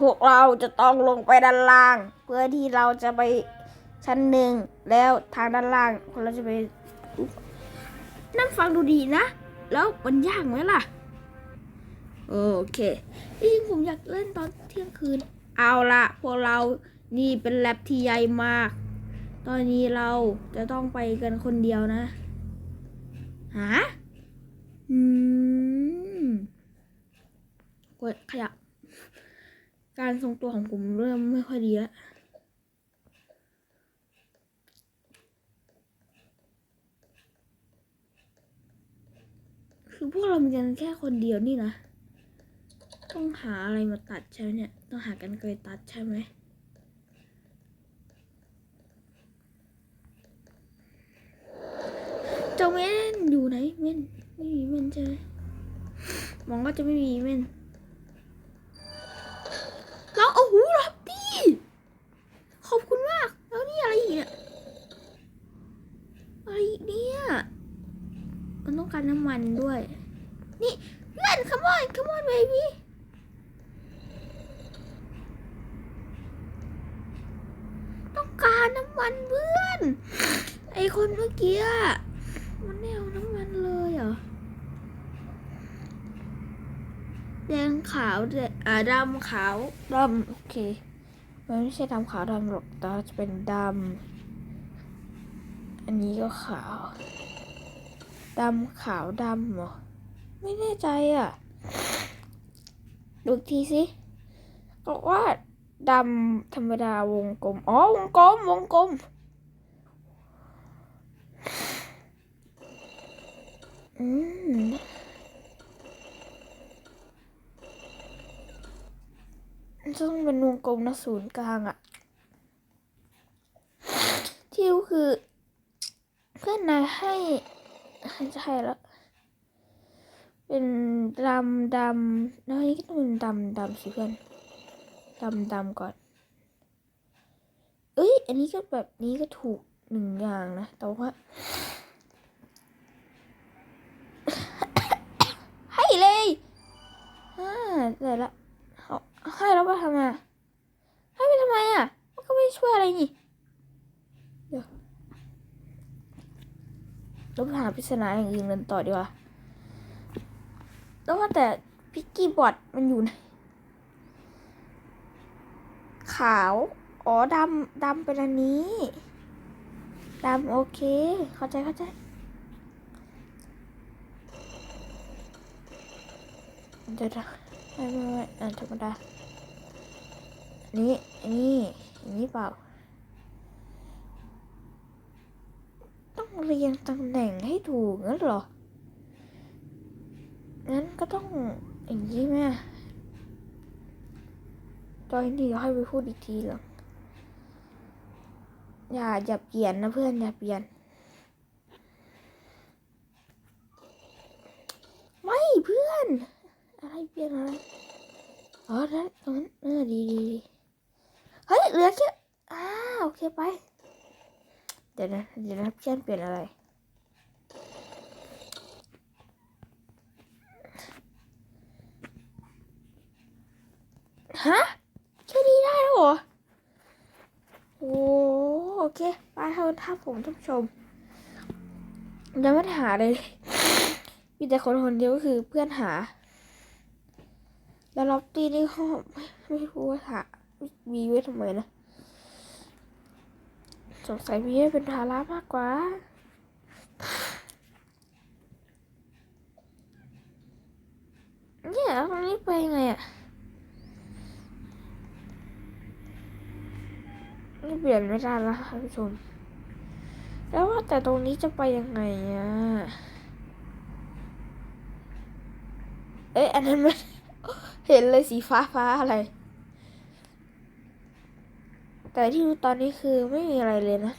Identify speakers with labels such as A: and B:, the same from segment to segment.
A: พวกเราจะต้องลงไปด้านล่าง เพื่อที่เราจะไปชั้นหนึ่งแล้วทางด้านล่างเราจะไป นั่งฟังดูดีนะ แล้วมันยากไหมล่ะ โอเคจริงๆผมอยากเล่นตอนเที่ยงคืน เอาละพวกเรานี่เป็นแลบที่ใหญ่มาก ตอนนี้เราจะต้องไปกันคนเดียวนะหาอืมกดขยับ การทรงตัวของผมเริ่มไม่ค่อยดีแล้วคือพวกเรามีกันแค่คนเดียวนี่นะ ต้องหาอะไรมาตัดใช่ไหมเนี่ย ต้องหากันไกลตัดใช่ไหมเจ้าเม่นอยู่ไหนเม่นไม่มีเม่นใช่ไหมมองก็จะไม่มีเม่นแล้วโอ้โหรับดีขอบคุณมาก แล้วนี่อะไรอีกเนี่ยอะไรอีกเนี่ย มัน มันด้วย นี่เพื่น come on come on baby ต้องการน้ำมันเพื่อน ไอคนเมื่อกี้มันไม่เอาน้ำมันเลยเหรอแดงขาวแดงอ่าดำขาวดำโอเคมันไม่ใช่ดำขาวดำหรอกแต่ว่าจะเป็นดำ อันนี้ก็ขาว ดำขาวดำเหรอ ไม่แน่ใจอะ ดูทีสิบอกว่าดำธรรมดาวงกลม อ๋อ วงกลม วงกลม อืมมันจะต้องเป็นวงกลมนะศูนย์กลางอะที่รู้คือ เพื่อนนายให้ ให้จะให้แล้ว เป็นดำดำแล้วอันนี้ก็ต้องเป็นดำดำสิเพื่อนดำดำก่อน เอ้ย อันนี้ก็แบบนี้ก็ถูกหนึ่งอย่างนะ แต่ว่าให้เลยอ่าได้ละให้แล้วไปทำไมให้ไปทำไมอะ มันก็ไม่ช่วยอะไรนี่ เดี๋ยว เราไปหาปริศนาอย่างอื่นกันต่อดีกว่า แล้วว่าแต่พิกกี้บอทมันอยู่ไหนขาว อ๋อดำดำเป็นอันนี้ดำโอเค เข้าใจเข้าใจเดี๋ยวนะไม่ไม่ไม่ธรรมดาอันนี้อันนี้อันนี้เปล่า ต้อง เรียงตำแหน่งให้ถูกงั้นเหรอ งั้นก็ต้องอย่างนี้ไหมอะตอนนี้เราให้ไปพูดอีกทีหรออย่าอย่าเปลี่ยนนะเพื่อนอย่าเปลี่ยน ไม่เพื่อน อะไรเปลี่ยนอะไรอ๋อนั้นตรงนั้นเออดีดีดีเฮ้ยเหลือแค่อ่าโอเคไป เดี๋ยวนะเดี๋ยวนะเพื่อนเปลี่ยนอะไร ฮะ แค่นี้ได้แล้วเหรอ โอ้โอเคไปเถอะถ้าผมท่านผู้ชมยังไม่ได้หาเลย มีแต่คนคนเดียวก็คือเพื่อนหา แล้วล็อบตี้นี่ก็ไม่ไม่รู้ว่าหามีไว้ทำไมนะ สงสัยมีให้เป็นภาระมากกว่า เนี่ยตรงนี้ไปยังไงอะนี่เปลี่ยนไม่ได้แล้วค่ะผู้ชม แล้วว่าแต่ตรงนี้จะไปยังไงอะ เอ๊ะอันนั้นมัน เห็นเลยสีฟ้าฟ้าอะไร แต่ที่รู้ตอนนี้คือไม่มีอะไรเลยนะ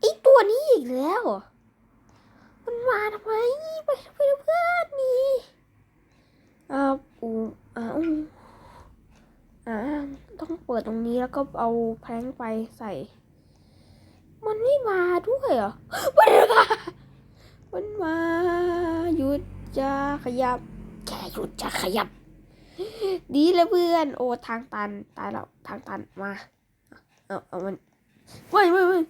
A: ไอตัวนี้อีกแล้ว มันมาทำไมไปไปเพื่อนนี่อ่าปูอ่าอืมอ่าต้องเปิดตรงนี้แล้วก็เอาแพงไปใส่ มันไม่มาด้วยเหรอ มันมา มันมาหยุด จะขยับแค่หยุดจะขยับ ดีแล้วเพื่อน โอ้ทางตันตายแล้วทางตันมา เอาเอามันไม่ไม่ไม่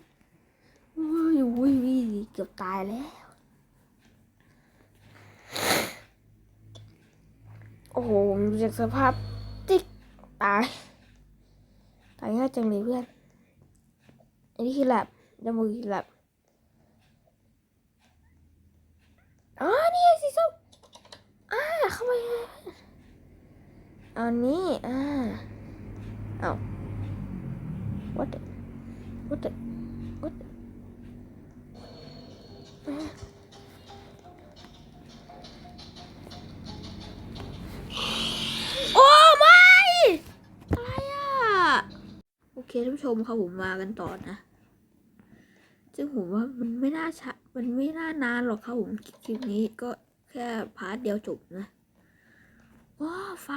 A: โอ้ยโอ้ยเกือบตายแล้ว โอ้โหดูจากสภาพติ๊กตาย ตายง่ายจังเลยเพื่อน อันนี้คือแลบจมูกคือแลบอ๋อนี่ไงสีส้มอ่าเข้าไป เอานี้อ่าเอา what the what the what the อ่าโอ้ไม่ อะไรอะ โอเคท่านผู้ชมครับผมมากันต่อนะซึ่งผมว่ามันไม่น่าชะมันไม่น่านานหรอกครับผมคลิปนี้ก็แค่พาร์ทเดียวจบนะ ว้าไฟ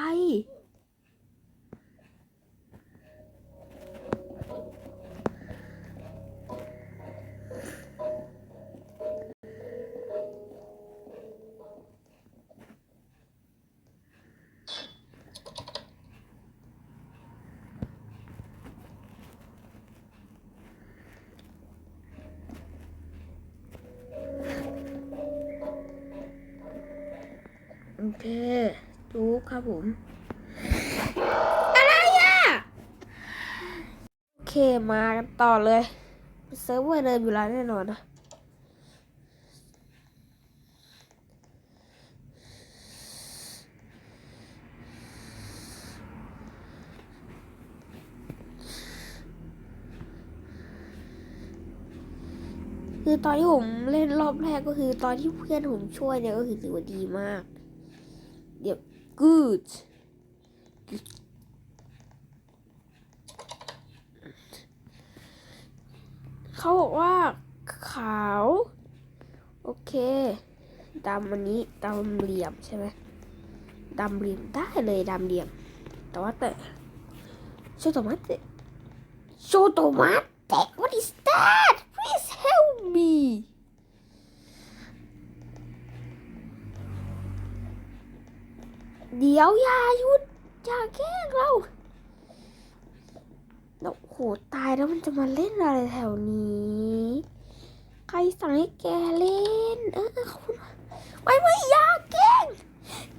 A: โอเคดูครับผม อะไรอะ โอเคมากันต่อเลยเซิร์ฟเวอร์เดิมอยู่แล้วแน่นอนนะคือตอนที่ผมเล่นรอบแรกก็คือตอนที่เพื่อนผมช่วยเนี่ยก็คือถือว่าดีมาก เดี๋ยว good เขาบอกว่า ขาว โอเคดำอันนี้ดำเหลี่ยมใช่ไหมดำเหลี่ยมได้เลยดำเหลี่ยม แต่ว่าแต่โชโตมัตเตโชโตมัตเต what is that please help me เดี๋ยวอย่าหยุดอย่าแกล้งเราแล้โหตายแล้วมันจะมาเล่นอะไรแถวนี้ ใครสั่งให้แกเล่น เออขอบคุณไม่ไม่อย่าแกล้ง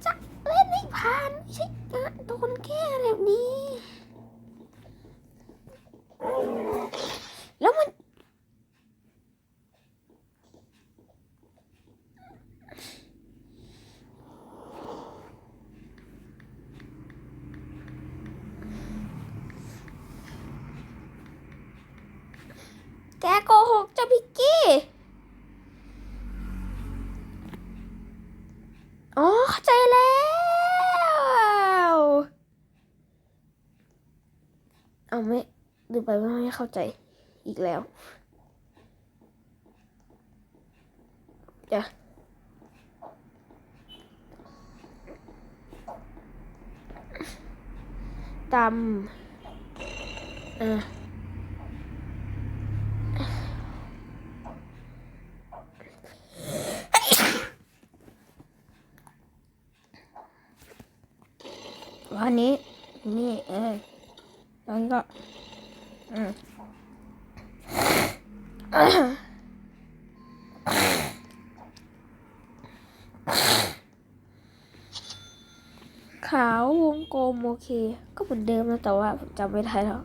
A: จะเล่นให้ผ่านไม่ใช่การโดนแกล้งแบบนี้ แล้วมัน แกโกหกเจ้าพิกกี้ อ๋อ เข้าใจแล้ว เอาไม่ดูไปว่าไม่เข้าใจอีกแล้วจ้ะดำอะ วันนี้ นี่ เออแล้วนี้ก็ อืมขาววงกลมโอเค ก็เหมือนเดิมนะแต่ว่าผมจำไม่ได้แล้ว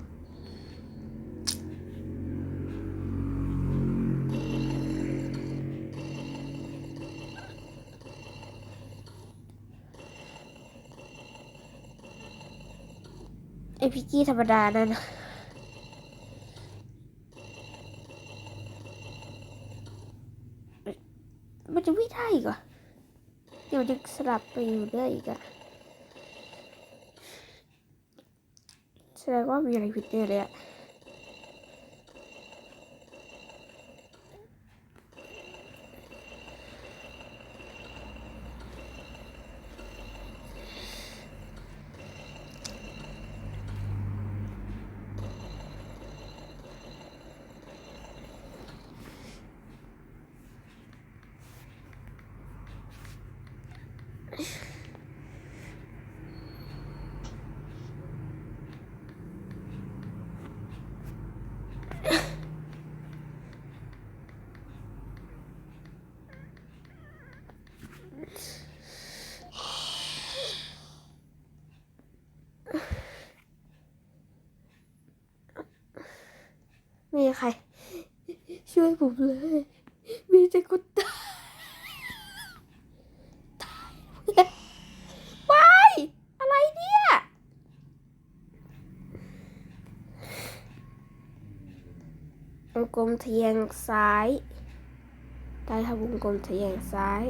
A: อพิกกี้ธรรมดานั่นน่ะมันจะวิ่งได้อีกเหรอเดี๋ยวมันจะสลับไปอยู่ได้อีกอะแสดงว่ามีอะไรผิดเน่เลยอะ มีใคร ช่วยผมเลย มีแต่คนตายตายว้ายอะไรเนี่ย วงกลมเทียงซ้าย ได้ทำวงกลมเทียงซ้าย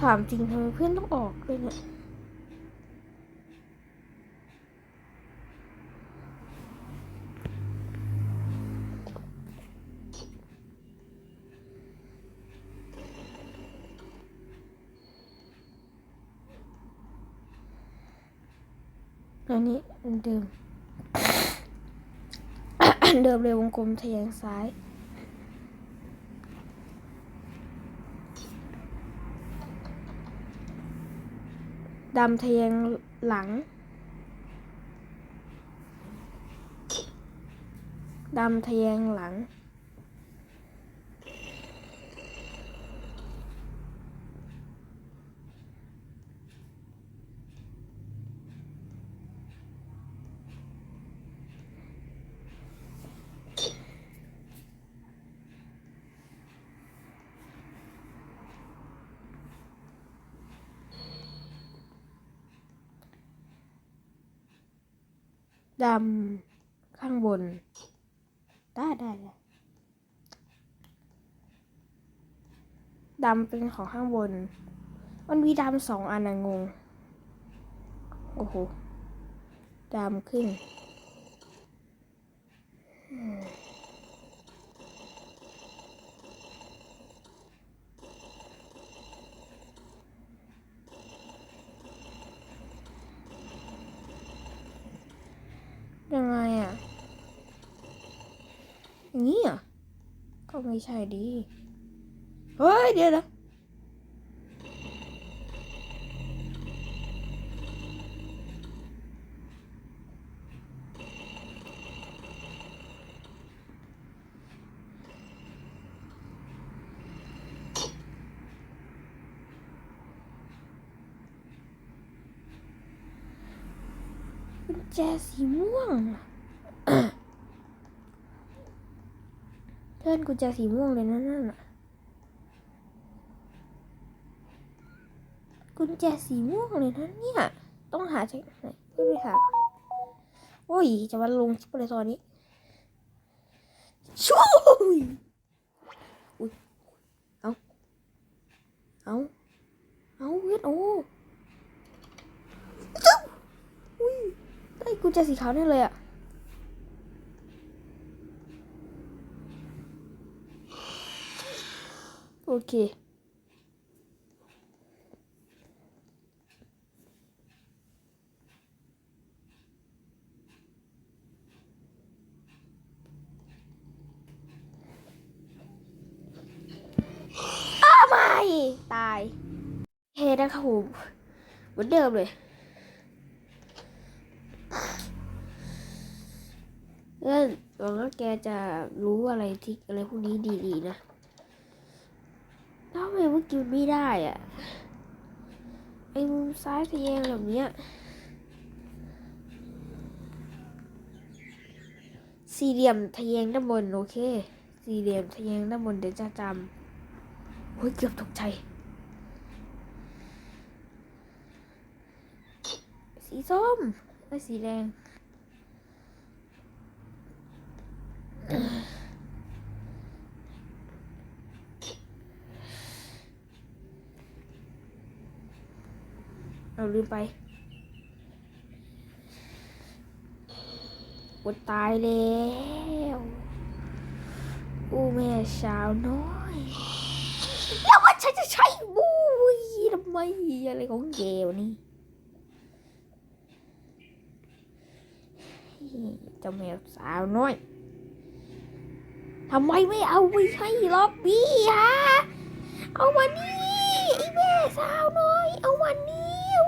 A: ถามจริงทำไมเพื่อนต้องออกด้วยเนี่ยอันนี้เดิม เดิมเลยวงกลมทะแยงซ้าย ดำทะแยงหลัง ดำทะแยงหลัง ดำข้างบน ได้ได้ไดดำเป็นของข้างบน มันมีดำสองอันนะงง โอ้โห ดำขึ้นอืมยังไงอะ อย่างนี้อะก็ไม่ใช่ดี เฮ้ย เดี๋ยวนะกุญแจสีม่วงอะ เพื่อ นกุญแจสีม่วงเลยนะนั่นน่ะกุญแจสีม่วงเลยนะเนี่ย ต้องหาจากไหนไม่ไปหาโอ้ย จะมาลงชิปเลยตอนนี้ช่วยอุ้ยเอาเอาเอาเวียโอ้อุ้ยได้กุญแจสีขาวนี่เลยอะโอ เคอ้าวไม่ตายเฮนะครับผมเหมือนเดิมเลยแล้วหวังว่าแกจะรู้อะไรทริกอะไรพวกนี้ดีๆนะ แล้วทำไมเมื่อกี้มันไม่ได้อะไอ้มุมซ้ายทะแยงแบบเนี้ยสี่เหลี่ยมทะแยงด้านบนโอเค สี่เหลี่ยมทะแยงด้านบนเดี๋ยวจะจำโอ้ยเกือบตกใจ สีส้มไอ้สีแดง เอาลืมไปอดตายแล้ว อู้แม่สาวน้อยแล้วว่าฉันจะใช้บูยทำไมอะไรของเกวนี่เจ้าแมวสาวน้อย ทำไมไม่เอาไปใช้ล็อบบี้ฮะ เอามานี่ไอ้แม่สาวน้อย เอามานี่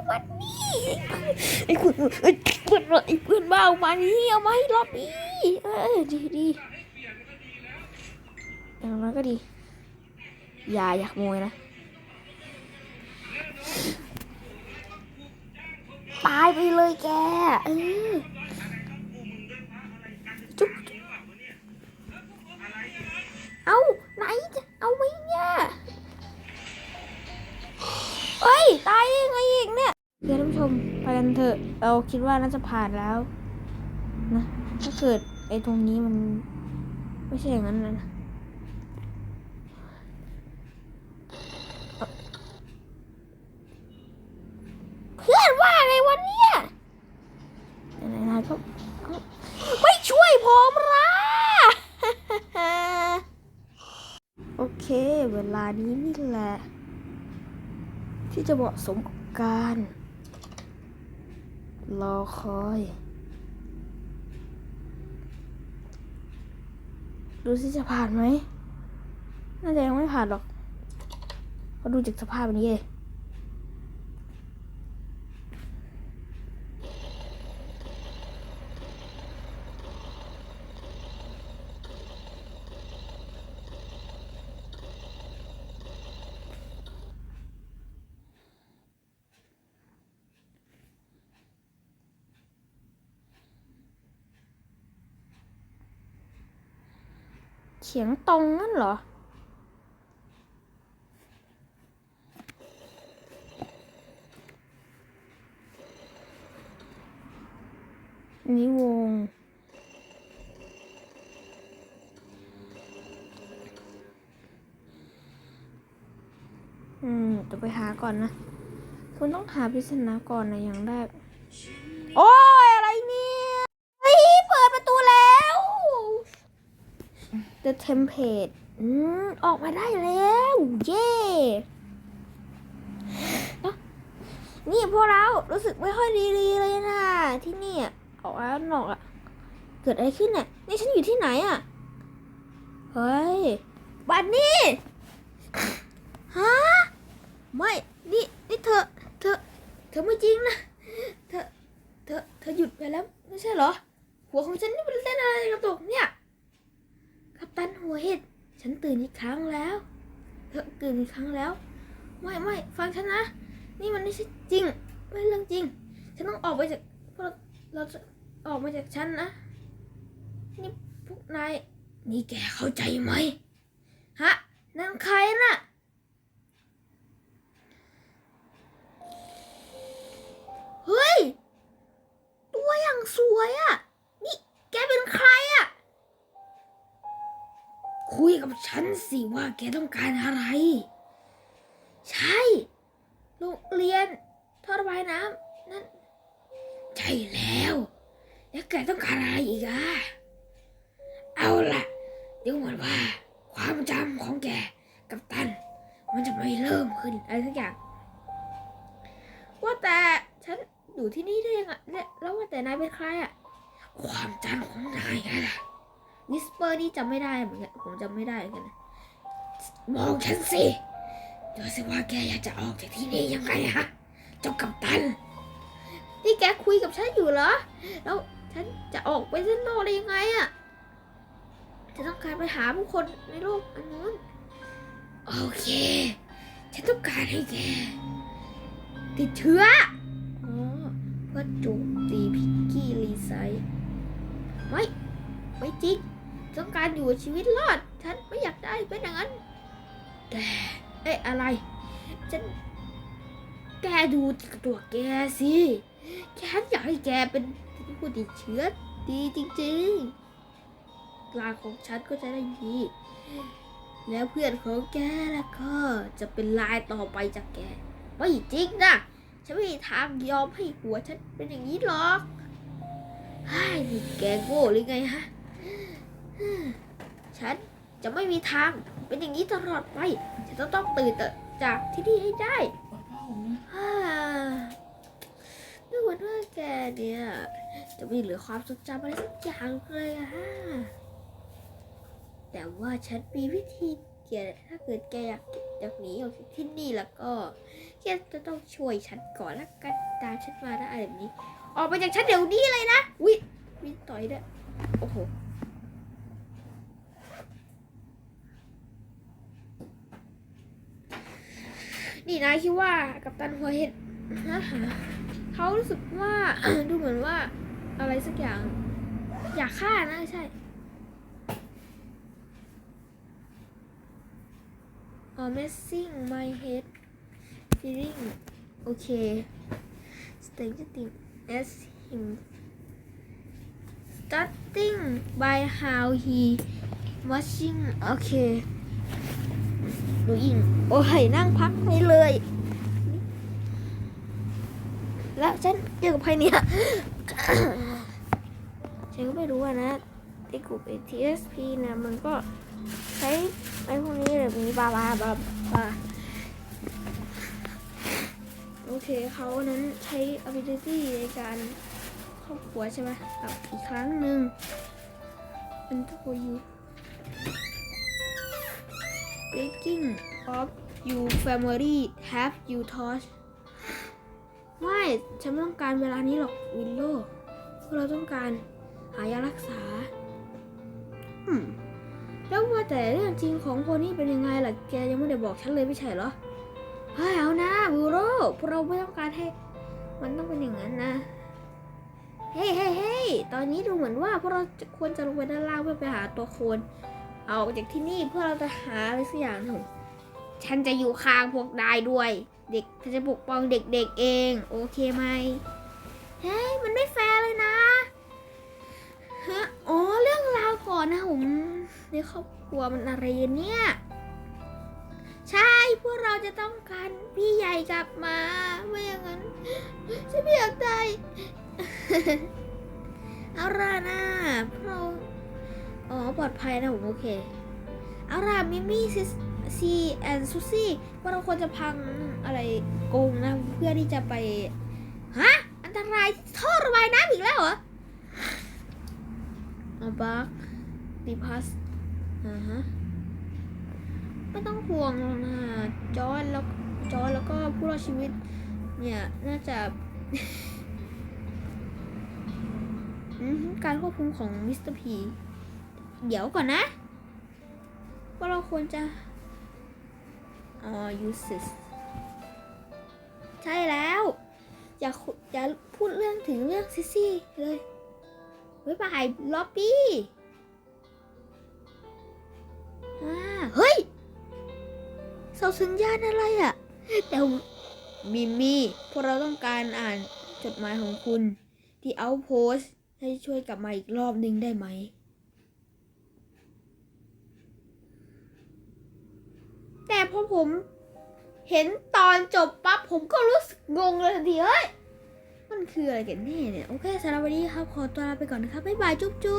A: มานี่ไอ้คุณไอ้เพื่อนไอ้เพื่อนบ้าเอามานี่เอามาให้รอบนี้เออดีดีอย่างน้อยก็ดี อย่าอยากโมยนะตายไปเลยแกเออจุ๊บเอาไหนจะเอาไหมเนี่ยเอ้ย ตายยังไงอีกเนี่ย เดี๋ยวท่านผู้ชมไปกันเถอะ เราคิดว่าน่าจะผ่านแล้วนะถ้าเกิดไอ้ตรงนี้มัน ไม่ใช่อย่างนั้นนะเพื่อนว่าไงวันเนี้ยไหนๆก็ก็ไม่ช่วยผมละโอเค เวลานี้นี่แหละ ที่จะเหมาะสมกับการ รอคอย ดูสิจะผ่านไหมน่าจะยังไม่ผ่านหรอกเพราะดูจากสภาพนี้เลย ตรงนั่นเหรอนิวง อืมจะไปหาก่อนนะ คุณต้องหาปริศนาก่อนนะอย่างแรก โอ้ย อะไรนี่ยเฮ้ยเปิดประตูแล้ว The Template อืมออกมาได้แล้ว เย้นี่พวกเรา รู้สึกไม่ค่อยดีเลยนะที่นี่อะออกมาข้างนอกอะเกิดอะไรขึ้นเนี่ยนี่ฉันอยู่ที่ไหนอะเฮ้ย บัดนี้ฮะไม่นี่นี่เธอ เธอ เธอไม่จริงนะ เธอ เธอ เธอหยุดไปแล้วไม่ใช่เหรอ หัวของฉันนี่มันเล่นอะไรกระตกเนี่ย ตันหัวเห็ด ฉันตื่นอีกครั้งแล้ว เธอตื่นอีกครั้งแล้ว ไม่ไม่ฟังฉันนะ นี่มันไม่ใช่จริง ไม่ใช่เรื่องจริง ฉันต้องออกไปจากพวกเราเราจะออกมาจากฉันนะ นี่พวกนาย นี่แกเข้าใจไหม ฮะ นั่นใครน่ะเฮ้ย ตัวอย่างสวยอะ่ะ นี่แกเป็นใครอะ่ะ คุยกับฉันสิว่าแกต้องการอะไร ใช่โรงเรียนท่อระบายน้ำนั่นใช่แล้ว แล้วแกต้องการอะไรอีกอะเอาล่ะเดี๋ยวมันว่า ความจำของแกกับตัน มันจะไม่เริ่มขึ้นอะไรสักอย่าง ว่าแต่ฉันอยู่ที่นี่ได้ยังไงเนี่ยแล้วว่าแต่นายเป็นใครอะความจำของนายไงล่ะ วิสเปอร์นี่จำไม่ได้เหมือนกันผมจำไม่ได้เหมือนกันนะมองฉันสิดูสิว่าแกอยากจะออกจากที่นี่ยังไงฮะเจ้ากัปตันนี่แกคุยกับฉันอยู่เหรอ แล้วฉันจะออกไปด้านนอกได้ยังไงอะจะต้องการไปหาผู้คนในโลกอันนู้น โอเค ฉันต้องการให้แก ติดเชื้ออ๋อเพื่อโจมตีพิกกี้รีไซต์ไม่ ไม่จริง ต้องการอยู่ชีวิตรอด ฉันไม่อยากได้เป็นอย่างนั้น แก เอ๊ะอะไร ฉัน แกดูตัวแกสิฉันอยากให้แกเป็นผู้ติดเชื้อดีจริงๆลายของฉันก็จะได้ดี แล้วเพื่อนของแกล่ะก็จะเป็นลายต่อไปจากแก ไม่จริงนะ ฉันไม่มีทางยอมให้หัวฉันเป็นอย่างนี้หรอกไอ้แกโง่หรือไงฮะ ฉันจะไม่มีทางเป็นอย่างนี้ตลอดไปฉันจะต้องตื่นจากที่นี่ให้ได้ฮ่าดูเหมือนว่าแกเนี่ย จะไม่เหลือความทรงจำอะไรสักอย่างเลยอะฮะแต่ว่าฉันมีวิธีแกถ้าเกิดแกอยาก
B: จากหนีออกจากที่นี่แล้วก็แค่จะต้องช่วยฉันก่อนแล้วกันตามฉันมานะอะไรแบบนี้ ออกไปจากฉันเดี๋ยวนี้เลยนะวิวิต่อยด้วยโอ้โห นี่นายคิดว่ากัปตันหัวเห็ดนะเขารู้สึกว่า ดูเหมือนว่าอะไรสักอย่าง อยากฆ่านะใช่อ๋อ messing my head feeling โอเค starting as him starting by how he watching โอเคหนูยิงโอ้ยนั่งพักไปเลย แล้วฉันเจอกับใครเนี่ยฉันก็ไม่รู้อะนะในกลุ่ม ATSP นะมันก็ใช้ไอ้พวกนี้แบบนี้บาบาบาบาโอเคเขานั้นใช้ ability ในการครอบครัวใช่ไหมกับอีกครั้งหนึ่งเป็นตัวยู Breaking of you family have you touch ไม่ ฉันไม่ต้องการเวลานี้หรอกวินโลเพราะเราต้องการหายารักษา อืม แล้วว่าแต่เรื่องจริงของคนนี้เป็นยังไงล่ะ แกยังไม่ได้บอกฉันเลยไม่ใช่เหรอ เฮ้ยเอานะบูโรพวกเราไม่ต้องการให้ มันต้องเป็นอย่างนั้นนะ เฮ้ยเฮ้ยเฮ้ยตอนนี้ดูเหมือนว่าพวกเราควรจะลงไปด้านล่างเพื่อไปหาตัวโคน เอาอกจากที่นี่เพื่อเราจะหาอะไรสักอย่างหนึ่งฉันจะอยู่ข้างพวกนายด้วย เด็กฉันจะปกป้องเด็กๆเอง โอเคไหมเฮ้ยมันไม่แฟร์เลยนะฮะอ๋อเรื่องราวก่อนนะผมในครอบครัวมันอะไรเนี่ยใช่พวกเราจะต้องการพี่ใหญ่กลับมาไม่อย่างนั้นฉันไม่อยากตายเอาล่ะนะพวกเรา อ๋อ ปลอดภัยนะผมโอเค เอาล่ะมิมี่ซิสซีแอนซูซี่พวกเราควรจะพังอะไรโกงนะ เพื่อที่จะไป ฮะ อันตรายท่อระบายน้ำอีกแล้วเหรออาบักดีพัสอ่าฮะไม่ต้องห่วงหรอกนะจอร์นแล้วจอร์นแล้วก็ผู้รอดชีวิต เนี่ยน่าจะอือฮึการควบคุมของมิสเตอร์พี เดี๋ยวก่อนนะ ว่าเราควรจะอ๋อ uses ใช่แล้ว อย่าอย่าพูดเรื่องถึงเรื่องซิซี่เลยบ๊ายบายล็อบบี้อ่าเฮ้ยเสาสัญญาณอะไรอะ่ะ แต่มิมี่ พวกเราต้องการอ่านจดหมายของคุณ ที่เอาโพสให้ช่วยกลับมาอีกรอบหนึ่งได้ไหม แต่พอผมเห็นตอนจบปั๊บผมก็รู้สึกงงเลยทันทีเฮ้ย มันคืออะไรกันแน่เนี่ย โอเคสำหรับวันนี้ครับ ขอตัวลาไปก่อนนะครับ บ๊ายบาย จุ๊บจุ๊บ